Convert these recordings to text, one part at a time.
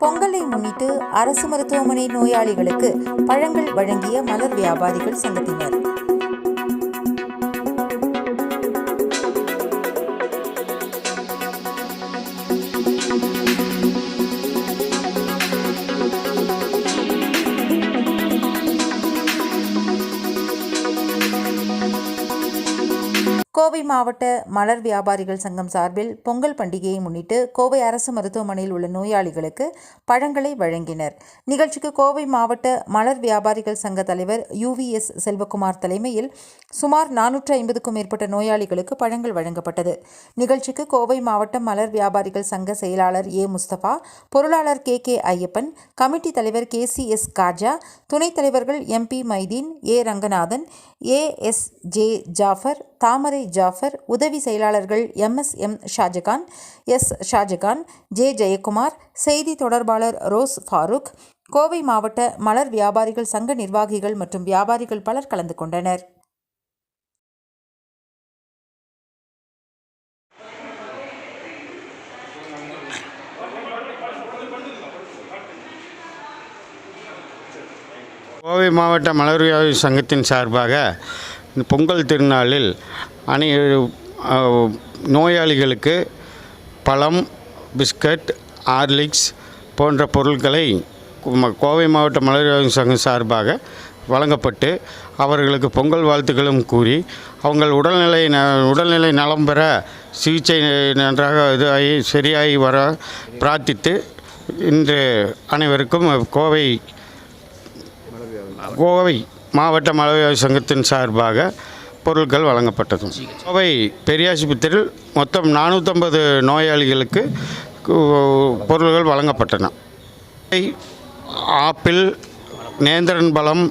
பொங்கலை முன்னிட்டு அரசு மருத்துவமனை நோயாளிகளுக்கு பழங்கள் வழங்கிய மலர் வியாபாரிகள் சங்கத்தினர். கோவை மாவட்ட மலர் வியாபாரிகள் சங்கம் சார்பில் பொங்கல் பண்டிகையை முன்னிட்டு கோவை அரசு மருத்துவமனையில் உள்ள நோயாளிகளுக்கு பழங்களை வழங்கினர். நிகழ்ச்சிக்கு கோவை மாவட்ட மலர் வியாபாரிகள் சங்க தலைவர் யுவிஎஸ் செல்வகுமார் தலைமையில் சுமார் நானூற்று ஐம்பதுக்கும் மேற்பட்ட நோயாளிகளுக்கு பழங்கள் வழங்கப்பட்டது. நிகழ்ச்சிக்கு கோவை மாவட்ட மலர் வியாபாரிகள் சங்க செயலாளர் ஏ முஸ்தபா பொருளாளர் கே கே ஐயப்பன் கமிட்டி தலைவர் கே சி எஸ் காஜா துணைத் தலைவர்கள் MP Maideen A Ranganathan A S J Jafar Thamarai Jafar உதவி செயலாளர்கள் M S M Shahjahan S Shahjahan J Jayakumar செய்தி தொடர்பாளர் ரோஸ் ஃபாரூக் கோவை மாவட்ட மலர் வியாபாரிகள் சங்க நிர்வாகிகள் மற்றும் வியாபாரிகள் பலர் கலந்து கொண்டனர். கோவை மாவட்ட மலர் வியாபாரி சங்கத்தின் சார்பாக இந்த பொங்கல் திருநாளில் அனை நோயாளிகளுக்கு பழம் பிஸ்கட் ஹார்லிக்ஸ் போன்ற பொருட்களை கோவை மாவட்ட மலர் சங்கம் சார்பாக வழங்கப்பட்டு அவர்களுக்கு பொங்கல் வாழ்த்துக்களும் கூறி அவங்கள் உடல்நிலை ந உடல்நிலை நலம் பெற சிகிச்சை நன்றாக இதாகி சரியாகி வர பிரார்த்தித்து இன்று அனைவருக்கும் கோவை கோவை மாவட்ட மலவியாய் சங்கத்தின் சார்பாக பொருட்கள் வழங்கப்பட்டது. கோவை பெரியாஸ்பத்திரியில் மொத்தம் நானூற்றம்பது நோயாளிகளுக்கு பொருள்கள் வழங்கப்பட்டன. ஆப்பிள் நேந்திரன் பழம்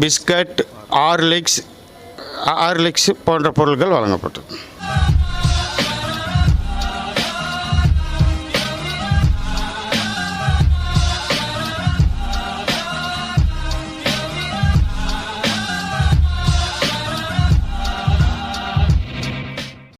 பிஸ்கட் ஹார்லிக்ஸ் ஹார்லிக்ஸ் போன்ற பொருட்கள் வழங்கப்பட்டது.